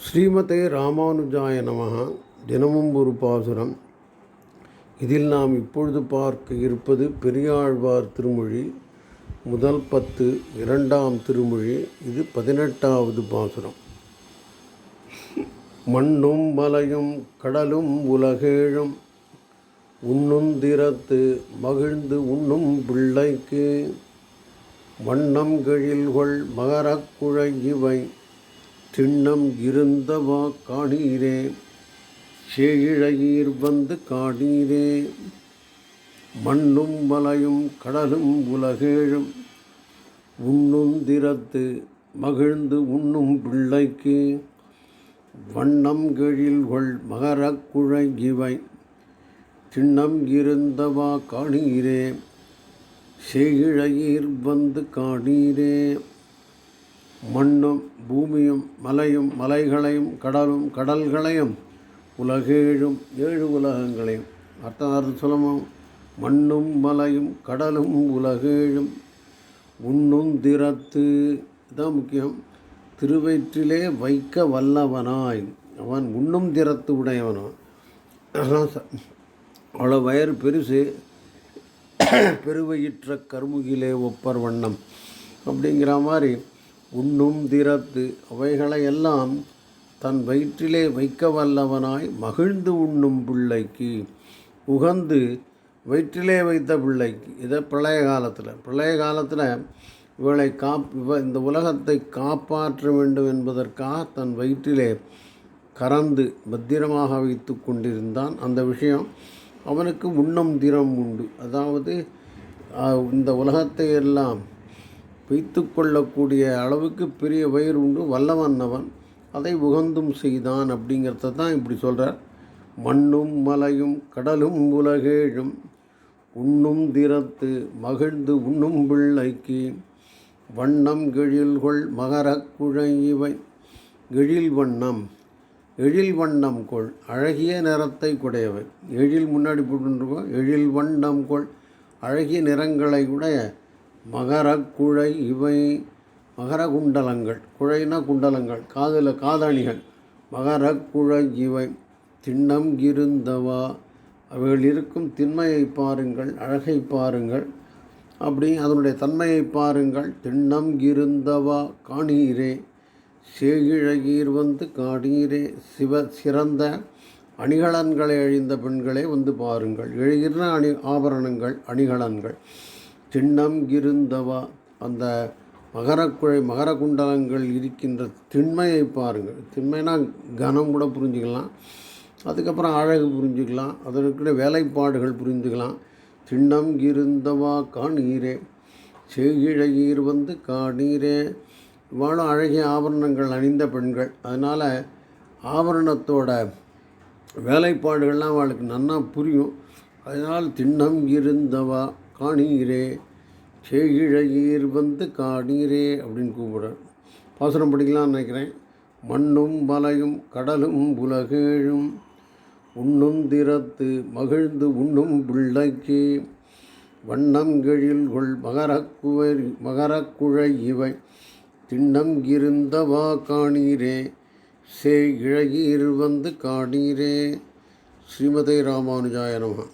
ஸ்ரீமதே ராமானுஜாய நமகா தினமும் ஒரு பாசுரம். இதில் நாம் இப்பொழுது பார்க்க இருப்பது பெரியாழ்வார் திருமொழி முதல் பத்து இரண்டாம் திருமொழி இது பதினெட்டாவது பாசுரம். மண்ணும் மலையும் கடலும் உலகேழும் உண்ணும் திறத்து மகிழ்ந்து உண்ணும் பிள்ளைக்கு வண்ணம் கழில்கொள் மகரக் குழை இவை. திண்ணம் இருந்தவா காணீரே சேயிழையீர் வந்து காணீரே. மண்ணும் மலையும் கடலும் உலகேழும் உண்ணுந்திரத்து மகிழ்ந்து உண்ணும் பிள்ளைக்கு. வண்ணம் கெழில்கொள் மகரக்குழை இவை திண்ணம் இருந்தவா காணீரே சேயிழையீர் வந்து காணீரே. மண்ணும் பூமியும் மலையும் மலைகளையும் கடலும் கடல்களையும் உலகேழும் ஏழு உலகங்களையும். அர்த்தம் அர்த்தம் மண்ணும் மலையும் கடலும் உலகேழும். உண்ணும் திறத்து. இதான் முக்கியம். திருவயிற்றிலே வைக்க வல்லவனாய். அவன் உண்ணும் திறத்து உடையவனோ. ச- அவ்வளோ வயறு பெருசு. பெருவயிற்ற கருமுகிலே ஒப்பர் வண்ணம். அப்படிங்கிற மாதிரி உண்ணும் திறத்து அவைகளை எல்லாம் தன் வயிற்றிலே வைக்க வல்லவனாய் மகிழ்ந்து உண்ணும் பிள்ளைக்கு. உகந்து வயிற்றிலே வைத்த பிள்ளைக்கு. இதை பிரளய காலத்தில். பிரளய காலத்தில் இவளை காப் இவ இந்த உலகத்தை காப்பாற்ற வேண்டும் என்பதற்காக தன் வயிற்றிலே கறந்து பத்திரமாக வைத்து கொண்டிருந்தான். அந்த விஷயம் அவனுக்கு உண்ணும் திறம் உண்டு. அதாவது இந்த உலகத்தை எல்லாம் வைத்து கொள்ளக்கூடிய அளவுக்கு பெரிய வயிறு உண்டு வல்லவன்னவன் அதை உகந்தும் செய்தான் அப்படிங்கிறத தான் இப்படி சொல்கிறார் மண்ணும் மலையும் கடலும் உலகேழும் உண்ணும் திறத்து மகிழ்ந்து உண்ணும் பிள்ளைக்கு. வண்ணம் கெழில்கொள் மகரக் இவை. எழில் வண்ணம் எழில் வண்ணம் கொள். அழகிய நிறத்தை குடையவை. எழில் முன்னாடி போட்டுருக்கோம். எழில் வண்ணம் கொள். அழகிய நிறங்களை உடைய மகரக்குழை இவை மகர குண்டலங்கள். குழைனா குண்டலங்கள். காதில் காதணிகள். மகரக் குழை இவை. திண்ணம் இருந்தவா? அவைகள் இருக்கும் திண்மையை பாருங்கள் அழகை பாருங்கள். அப்படி அதனுடைய தன்மையை பாருங்கள். திண்ணம் இருந்தவா? காணீரே. சேகிழகீர் வந்து காணீரே. சிவ சிறந்த அணிகலன்களை அழிந்த பெண்களே வந்து பாருங்கள். எழுகிற அணி ஆபரணங்கள் அணிகலன்கள். திண்ணம் இருந்தவா? அந்த மகரக்குழை மகர குண்டலங்கள் இருக்கின்ற திண்மையை பாருங்கள். திண்மைனா கனம் கூட புரிஞ்சுக்கலாம். அதுக்கப்புறம் அழகு புரிஞ்சுக்கலாம். அதில் வேலைப்பாடுகள் புரிஞ்சுக்கலாம் திண்ணம் இருந்தவா காணீரே? செகிழகீர் வந்து காணீரே? இவ்வாளும் அழகிய ஆபரணங்கள் அணிந்த பெண்கள். அதனால் ஆபரணத்தோட வேலைப்பாடுகள்லாம் அவளுக்கு நன்னா புரியும். அதனால் திண்ணம் இருந்தவா? காணீரே சேகிழகீர் வந்து காணீரே அப்படின்னு கூப்பிடுறார். பாசுரம் படிக்கலாம்னு நினைக்கிறேன். மண்ணும் மலையும் கடலும் உலகேழும் உண்ணும் திறத்து மகிழ்ந்து உண்ணும் பிள்ளைக்கு வண்ணம் கெழில்கொள் மகரக்குவை மகரக்குழை இவை திண்ணம் இருந்தவா காணீரே சே இழகீர் வந்து காணீரே. ஸ்ரீமதே ராமானுஜாய நமः.